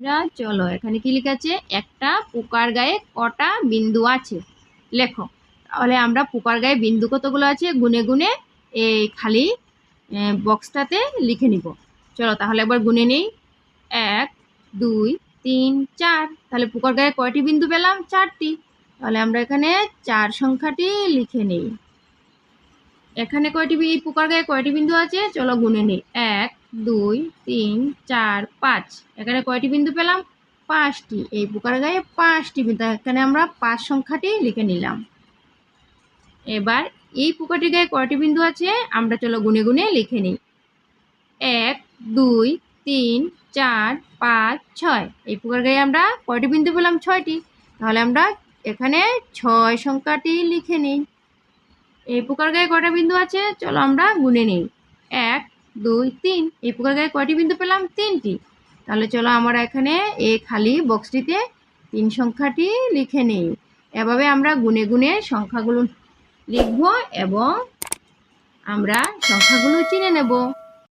না চলো এখানে কি লেখা আছে? একটা পোকার গায়ে কটা বিন্দু আছে? লেখো। তাহলে আমরা পোকার গায়ে বিন্দু কতগুলো আছে? গুনে গুনে এই খালি বক্সটাতে লিখে নিব। চলো তাহলে একবার গুনে নেই। এক, দুই, তিন, চার। তাহলে পোকার গায়ে কয়টি বিন্দু পেলাম? চারটি। তাহলে আমরা এখানে চার সংখ্যাটি লিখে নিই। এখানে কয়টি পোকার গায়ে কয়টি বিন্দু আছে? চলো গুনে নিই। এক দুই, তিন, চার, পাঁচ। এখানে কয়টি বিন্দু পেলাম? পাঁচটি। এই পোকার গায়ে পাঁচটি বিন্দু। এখানে আমরা পাঁচ সংখ্যাটি লিখে নিলাম। এবার এই পোকাটির গায়ে কয়টি বিন্দু আছে? আমরা চলো গুনে গুনে লিখে নিই। এক, দুই, তিন, চার, পাঁচ, ছয়। এই পোকার গায়ে আমরা কয়টি বিন্দু পেলাম? ছয়টি। তাহলে আমরা এখানে ছয় সংখ্যাটি লিখে নিই। এই পোকার গায়ে কয়টা বিন্দু আছে? চলো আমরা গুনে নিই। এক দুই, তিন। এই প্রকার গায়ে কয়টি বিন্দু পেলাম? তিনটি। তাহলে চলো আমরা এখানে এ খালি বক্সটিতে তিন সংখ্যাটি লিখে নিই। এভাবে আমরা গুনে গুনে সংখ্যাগুলো লিখব এবং আমরা সংখ্যাগুলো চিনে নেব।